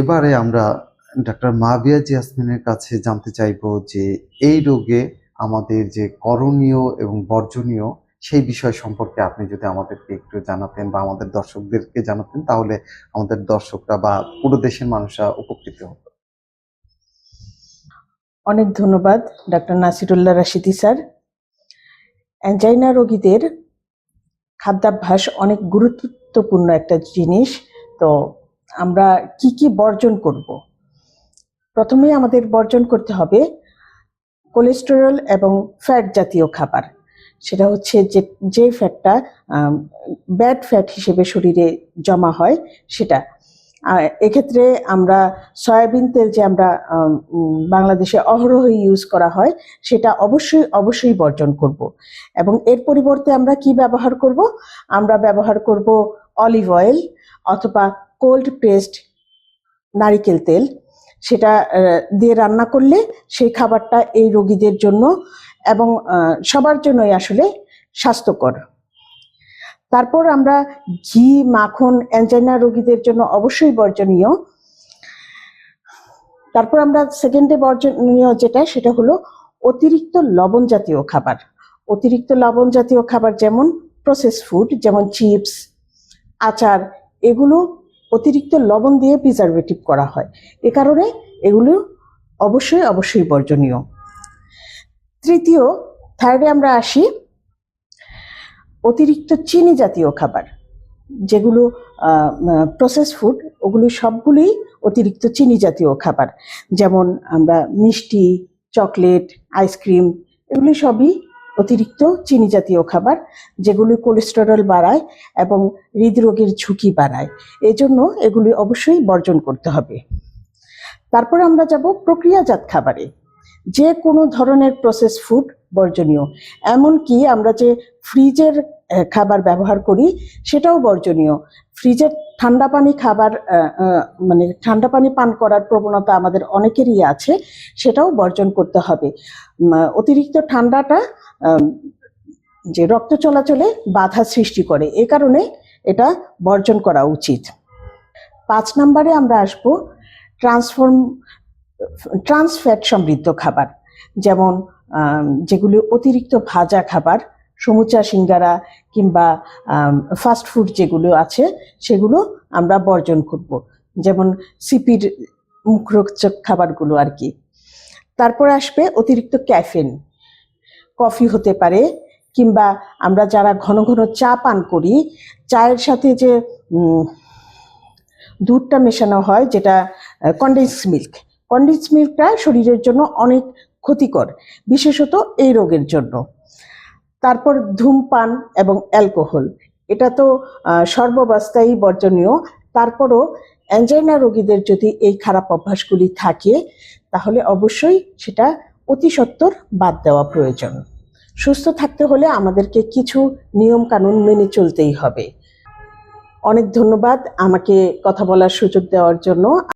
এবারে আমরা ডাক্তার মাবিয়া জিয়াসমিনের কাছে জানতে চাইব যে এই রোগে আমাদের যে করণীয় এবং বর্জনীয় সেই বিষয় সম্পর্কে আপনি যদি আমাদেরকে একটু জানাতেন বা আমাদের দর্শকদেরকে জানাতেন, তাহলে আমাদের দর্শকরা বা পুরো দেশের মানুষরা উপকৃত হতো। অনেক ধন্যবাদ, doctor Nasirullah Rashidi sir. Angina রোগীদের খাদ্যাভ্যাস অনেক গুরুত্বপূর্ণ একটা জিনিস, তো আমরা কি কি বর্জন করব? প্রথমে আমাদের বর্জন করতে হবে কোলেস্টেরল এবং ফ্যাট জাতীয় খাবার। সেটা হচ্ছে যে যে ফ্যাটটা ব্যাড ফ্যাট হিসেবে শরীরে জমা হয় সেটা। এক্ষেত্রে আমরা সয়াবিন তেল যে আমরা বাংলাদেশে অহরহ ইউজ করা হয়, সেটা অবশ্যই অবশ্যই বর্জন করব। এবং এর পরিবর্তে আমরা কি ব্যবহার করব? আমরা ব্যবহার করব অলিভ অয়েল অথবা কোল্ড প্রেসড নারিকেল তেল, সেটা দিয়ে রান্না করলে সেই খাবারটা এই রোগীদের জন্য এবং সবার জন্যই আসলে স্বাস্থ্যকর। তারপর আমরা ঘি, মাখন অ্যাঞ্জাইনা রোগীদের জন্য অবশ্যই বর্জনীয়। তারপর আমরা সেকেন্ডে বর্জনীয় যেটা, সেটা হলো অতিরিক্ত লবণ জাতীয় খাবার। অতিরিক্ত লবণ জাতীয় খাবার যেমন প্রসেস ফুড যেমন চিপস আচার, এগুলো অতিরিক্ত লবণ দিয়ে প্রিজারভেটিভ করা হয়। এ কারণে এগুলো অবশ্যই অবশ্যই বর্জনীয়। তৃতীয় থার্ডে আমরা আসি, অতিরিক্ত চিনি জাতীয় খাবার, যেগুলো প্রসেস ফুড ওগুলো সবগুলি অতিরিক্ত চিনি জাতীয় খাবার। যেমন আমরা মিষ্টি, চকলেট আইসক্রিম এগুলি সবই অতিরিক্ত চিনি জাতীয় খাবার, যেগুলি কোলেস্টেরল বাড়ায় এবং হৃদরোগের ঝুঁকি বাড়ায়। এজন্য এগুলি অবশ্যই বর্জন করতে হবে। তারপর আমরা যাব প্রক্রিয়াজাত খাবারে। যে কোনো ধরনের প্রসেস ফুড বর্জনীয়। এমনকি আমরা যে ফ্রিজের খাবার ব্যবহার করি, সেটাও বর্জনীয়। ফ্রিজের ঠান্ডা পানি খাবার মানে ঠান্ডা পানি পান করার প্রবণতা আমাদের অনেকেরই আছে, সেটাও বর্জন করতে হবে। অতিরিক্ত ঠান্ডাটা যে রক্ত চলাচলে বাধা সৃষ্টি করে, এ কারণে এটা বর্জন করা উচিত। পাঁচ নম্বরে আমরা আসব, ট্রান্সফর্ম ট্রান্সফ্যাট সমৃদ্ধ খাবার, যেমন যেগুলি অতিরিক্ত ভাজা খাবার সমুচা সিঙ্গারা কিংবা ফাস্ট ফুড যেগুলো আছে, সেগুলো আমরা বর্জন করব। যেমন সিপির মুখরোচক খাবারগুলো আর কি। তারপর আসবে অতিরিক্ত ক্যাফেন কফি হতে পারে কিংবা আমরা যারা ঘন ঘন চা পান করি, চায়ের সাথে যে দুধটা মেশানো হয়, যেটা কন্ডেন্স মিল্ক কন্ডেন্স মিল্কটা শরীরের জন্য অনেক ক্ষতিকর। বিশেষত এই রোগের জন্য। তারপর ধূমপান এবং অ্যালকোহল। এটা তো আহ, সর্বাবস্থায় বর্জনীয়। তারপরও অ্যাঞ্জাইনা রোগীদের যদি এই খারাপ অভ্যাসগুলি থাকে তাহলে অবশ্যই সেটা অতি সত্বর বাদ দেওয়া প্রয়োজন। সুস্থ থাকতে হলে আমাদেরকে কিছু নিয়ম কানুন মেনে চলতেই হবে। অনেক ধন্যবাদ আমাকে কথা বলার সুযোগ দেওয়ার জন্য।